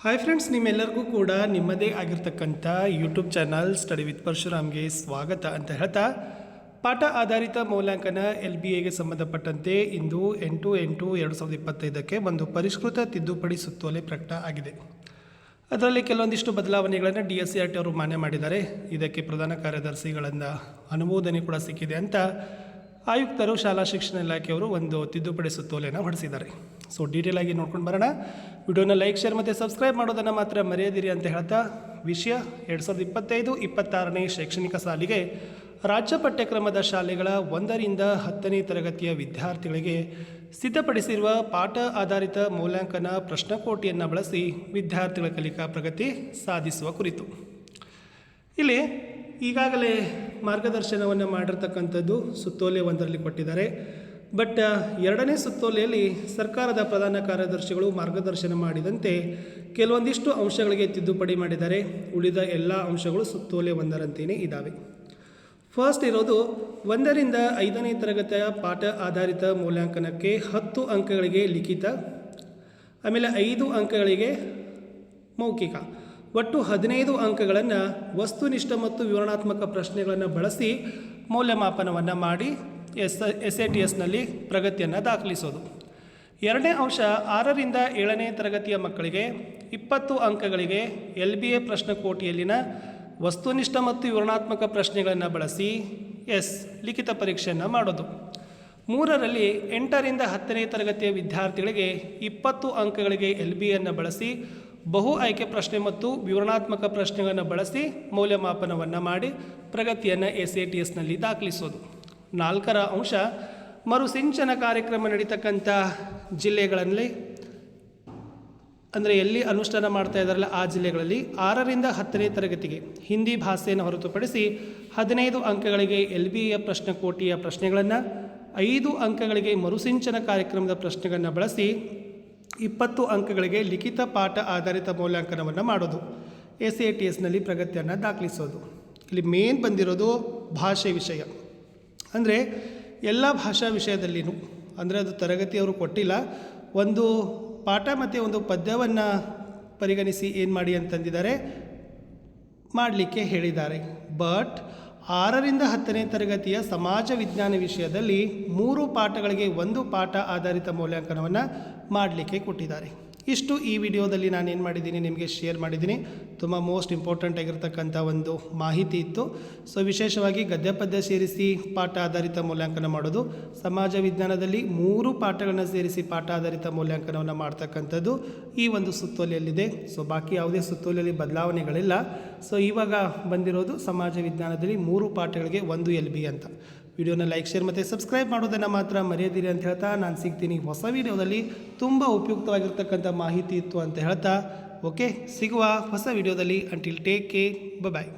Hi friends ನಿಮ್ಮೆಲ್ಲರಿಗೂ ಕೂಡ ನಿಮ್ಮದೇ ಆಗಿರ್ತಕ್ಕಂಥ ಯೂಟ್ಯೂಬ್ ಚಾನಲ್ ಸ್ಟಡಿ ವಿತ್ ಪರಶುರಾಮ್ಗೆ ಸ್ವಾಗತ ಅಂತ ಹೇಳ್ತಾ, ಪಾಠ ಆಧಾರಿತ ಮೌಲ್ಯಾಂಕನ ಎಲ್ ಬಿ ಎಗೆ ಸಂಬಂಧಪಟ್ಟಂತೆ ಇಂದು ಎಂಟು ಎಂಟು ಎರಡು ಸಾವಿರದ ಇಪ್ಪತ್ತೈದಕ್ಕೆ ಒಂದು ಪರಿಷ್ಕೃತ ತಿದ್ದುಪಡಿ ಸುತ್ತೋಲೆ ಪ್ರಕಟ ಆಗಿದೆ. ಅದರಲ್ಲಿ ಕೆಲವೊಂದಿಷ್ಟು ಬದಲಾವಣೆಗಳನ್ನು D S C R T ಅವರು ಮಾನ್ಯ ಮಾಡಿದ್ದಾರೆ. ಇದಕ್ಕೆ ಪ್ರಧಾನ ಕಾರ್ಯದರ್ಶಿಗಳಿಂದ ಅನುಮೋದನೆ ಕೂಡ ಸಿಕ್ಕಿದೆ ಅಂತ ಆಯುಕ್ತರು, ಶಾಲಾ ಶಿಕ್ಷಣ ಇಲಾಖೆಯವರು ಒಂದು ತಿದ್ದುಪಡಿ ಸುತ್ತೋಲೆಯನ್ನು ಹೊರಡಿಸಿದ್ದಾರೆ. ಸೊ ಡೀಟೇಲ್ ಆಗಿ ನೋಡ್ಕೊಂಡು ಬರೋಣ. ವಿಡಿಯೋನ ಲೈಕ್ ಶೇರ್ ಮತ್ತು ಸಬ್ಸ್ಕ್ರೈಬ್ ಮಾಡೋದನ್ನು ಮಾತ್ರ ಮರೆಯದಿರಿ ಅಂತ ಹೇಳ್ತಾ ವಿಷಯ ಎರಡು ಸಾವಿರದ ಇಪ್ಪತ್ತೈದು ಇಪ್ಪತ್ತಾರನೇ ಶೈಕ್ಷಣಿಕ ಸಾಲಿಗೆ ರಾಜ್ಯ ಪಠ್ಯಕ್ರಮದ ಶಾಲೆಗಳ ಒಂದರಿಂದ ಹತ್ತನೇ ತರಗತಿಯ ವಿದ್ಯಾರ್ಥಿಗಳಿಗೆ ಸಿದ್ಧಪಡಿಸಿರುವ ಪಾಠ ಆಧಾರಿತ ಮೌಲ್ಯಾಂಕನ ಪ್ರಶ್ನಕೋಟಿಯನ್ನು ಬಳಸಿ ವಿದ್ಯಾರ್ಥಿಗಳ ಕಲಿಕಾ ಪ್ರಗತಿ ಸಾಧಿಸುವ ಕುರಿತು. ಇಲ್ಲಿ ಈಗಾಗಲೇ ಮಾರ್ಗದರ್ಶನವನ್ನು ಮಾಡಿರ್ತಕ್ಕಂಥದ್ದು ಸುತ್ತೋಲೆ ಒಂದರಲ್ಲಿ ಕೊಟ್ಟಿದ್ದಾರೆ. ಬಟ್ ಎರಡನೇ ಸುತ್ತೋಲೆಯಲ್ಲಿ ಸರ್ಕಾರದ ಪ್ರಧಾನ ಕಾರ್ಯದರ್ಶಿಗಳು ಮಾರ್ಗದರ್ಶನ ಮಾಡಿದಂತೆ ಕೆಲವೊಂದಿಷ್ಟು ಅಂಶಗಳಿಗೆ ತಿದ್ದುಪಡಿ ಮಾಡಿದ್ದಾರೆ ಉಳಿದ ಎಲ್ಲ ಅಂಶಗಳು ಸುತ್ತೋಲೆ ಒಂದರಂತೆಯೇ ಇದ್ದಾವೆ ಫಸ್ಟ್ ಇರೋದು ಒಂದರಿಂದ ಐದನೇ ತರಗತಿಯ ಪಾಠ ಆಧಾರಿತ ಮೌಲ್ಯಾಂಕನಕ್ಕೆ ಹತ್ತು ಅಂಕಗಳಿಗೆ ಲಿಖಿತ, ಆಮೇಲೆ ಐದು ಅಂಕಗಳಿಗೆ ಮೌಖಿಕ. ಒಟ್ಟು ಹದಿನೈದು ಅಂಕಗಳನ್ನು ವಸ್ತುನಿಷ್ಠ ಮತ್ತು ವಿವರಣಾತ್ಮಕ ಪ್ರಶ್ನೆಗಳನ್ನು ಬಳಸಿ ಮೌಲ್ಯಮಾಪನವನ್ನು ಮಾಡಿ ಎಸ್ ಎಸ್ ಎ ಟಿ ಎಸ್ನಲ್ಲಿ ಪ್ರಗತಿಯನ್ನು ದಾಖಲಿಸೋದು. ಎರಡನೇ ಅಂಶ, ಆರರಿಂದ ಏಳನೇ ತರಗತಿಯ ಮಕ್ಕಳಿಗೆ ಇಪ್ಪತ್ತು ಅಂಕಗಳಿಗೆ ಎಲ್ ಬಿ ಎ ಪ್ರಶ್ನಕೋಟಿಯಲ್ಲಿನ ವಸ್ತುನಿಷ್ಠ ಮತ್ತು ವಿವರಣಾತ್ಮಕ ಪ್ರಶ್ನೆಗಳನ್ನು ಬಳಸಿ ಎಸ್, ಲಿಖಿತ ಪರೀಕ್ಷೆಯನ್ನು ಮಾಡೋದು. ಮೂರರಲ್ಲಿ ಎಂಟರಿಂದ ಹತ್ತನೇ ತರಗತಿಯ ವಿದ್ಯಾರ್ಥಿಗಳಿಗೆ ಇಪ್ಪತ್ತು ಅಂಕಗಳಿಗೆ ಎಲ್ ಬಿ ಎನ್ನು ಬಳಸಿ ಬಹು ಆಯ್ಕೆ ಪ್ರಶ್ನೆ ಮತ್ತು ವಿವರಣಾತ್ಮಕ ಪ್ರಶ್ನೆಗಳನ್ನು ಬಳಸಿ ಮೌಲ್ಯಮಾಪನವನ್ನು ಮಾಡಿ ಪ್ರಗತಿಯನ್ನು ಎಸ್ ಎ ಟಿ ಎಸ್ನಲ್ಲಿ ದಾಖಲಿಸೋದು. ನಾಲ್ಕರ ಅಂಶ, ಮರುಸಿಂಚನ ಕಾರ್ಯಕ್ರಮ ನಡೀತಕ್ಕಂಥ ಜಿಲ್ಲೆಗಳಲ್ಲಿ ಅಂದರೆ ಎಲ್ಲಿ ಅನುಷ್ಠಾನ ಮಾಡ್ತಾ ಇದ್ದಾರಲ್ಲ ಆ ಜಿಲ್ಲೆಗಳಲ್ಲಿ ಆರರಿಂದ ಹತ್ತನೇ ತರಗತಿಗೆ ಹಿಂದಿ ಭಾಷೆಯನ್ನು ಹೊರತುಪಡಿಸಿ ಹದಿನೈದು ಅಂಕಗಳಿಗೆ ಎಲ್ ಬಿ ಎ ಪ್ರಶ್ನೆಕೋಟಿಯ ಪ್ರಶ್ನೆಗಳನ್ನು, ಐದು ಅಂಕಗಳಿಗೆ ಮರುಸಿಂಚನ ಕಾರ್ಯಕ್ರಮದ ಪ್ರಶ್ನೆಗಳನ್ನು ಬಳಸಿ ಇಪ್ಪತ್ತು ಅಂಕಗಳಿಗೆ ಲಿಖಿತ ಪಾಠ ಆಧಾರಿತ ಮೌಲ್ಯಾಂಕನವನ್ನು ಮಾಡೋದು, ಎಸ್ ಎ ಟಿ ಎಸ್ನಲ್ಲಿ ಪ್ರಗತಿಯನ್ನು ದಾಖಲಿಸೋದು. ಇಲ್ಲಿ ಮೇನ್ ಬಂದಿರೋದು ಭಾಷೆ ವಿಷಯ. ಅಂದರೆ ಎಲ್ಲ ಭಾಷಾ ವಿಷಯದಲ್ಲಿನೂ, ಅಂದರೆ ಅದು ತರಗತಿಯವರು ಕೊಟ್ಟಿಲ್ಲ, ಒಂದು ಪಾಠ ಮತ್ತು ಒಂದು ಪದ್ಯವನ್ನು ಪರಿಗಣಿಸಿ ಏನು ಮಾಡಿ ಅಂತಂದಿದ್ದಾರೆ, ಮಾಡಲಿಕ್ಕೆ ಹೇಳಿದ್ದಾರೆ. ಬಟ್ ಆರರಿಂದ ಹತ್ತನೇ ತರಗತಿಯ ಸಮಾಜ ವಿಜ್ಞಾನ ವಿಷಯದಲ್ಲಿ ಮೂರು ಪಾಠಗಳಿಗೆ ಒಂದು ಪಾಠ ಆಧಾರಿತ ಮೌಲ್ಯಾಂಕನವನ್ನು ಮಾಡಲಿಕ್ಕೆ ಕೊಟ್ಟಿದ್ದಾರೆ. ಇಷ್ಟು ಈ ವಿಡಿಯೋದಲ್ಲಿ ನಾನು ಏನು ಮಾಡಿದ್ದೀನಿ, ನಿಮಗೆ ಶೇರ್ ಮಾಡಿದ್ದೀನಿ. ತುಂಬ ಮೋಸ್ಟ್ ಇಂಪಾರ್ಟೆಂಟ್ ಆಗಿರ್ತಕ್ಕಂಥ ಒಂದು ಮಾಹಿತಿ ಇತ್ತು. ಸೊ ವಿಶೇಷವಾಗಿ ಗದ್ಯ ಪದ್ಯ ಸೇರಿಸಿ ಪಾಠ ಆಧಾರಿತ ಮೌಲ್ಯಾಂಕನ ಮಾಡೋದು, ಸಮಾಜ ವಿಜ್ಞಾನದಲ್ಲಿ ಮೂರು ಪಾಠಗಳನ್ನು ಸೇರಿಸಿ ಪಾಠ ಆಧಾರಿತ ಮೌಲ್ಯಾಂಕನವನ್ನು ಮಾಡ್ತಕ್ಕಂಥದ್ದು ಈ ಒಂದು ಸುತ್ತೋಲೆಯಲ್ಲಿದೆ. ಸೊ ಬಾಕಿ ಯಾವುದೇ ಸುತ್ತೋಲೆಯಲ್ಲಿ ಬದಲಾವಣೆಗಳಿಲ್ಲ. ಸೊ ಇವಾಗ ಬಂದಿರೋದು ಸಮಾಜ ವಿಜ್ಞಾನದಲ್ಲಿ ಮೂರು ಪಾಠಗಳಿಗೆ ಒಂದು ಎಲ್ ಬಿ ಅಂತ. ವಿಡಿಯೋನ ಲೈಕ್, ಶೇರ್ ಮತ್ತು ಸಬ್ಸ್ಕ್ರೈಬ್ ಮಾಡೋದನ್ನು ಮಾತ್ರ ಮರೆಯದಿರಿ ಅಂತ ಹೇಳ್ತಾ ನಾನು ಸಿಗ್ತೀನಿ ಹೊಸ ವಿಡಿಯೋದಲ್ಲಿ ತುಂಬ ಉಪಯುಕ್ತವಾಗಿರ್ತಕ್ಕಂಥ ಮಾಹಿತಿ ಇತ್ತು ಅಂತ ಹೇಳ್ತಾ. ಓಕೆ ಸಿಗುವ ಹೊಸ ವಿಡಿಯೋದಲ್ಲಿ ಅಂಟಿಲ್ ಟೇಕ್ ಕೇರ್ ಬಾಯ್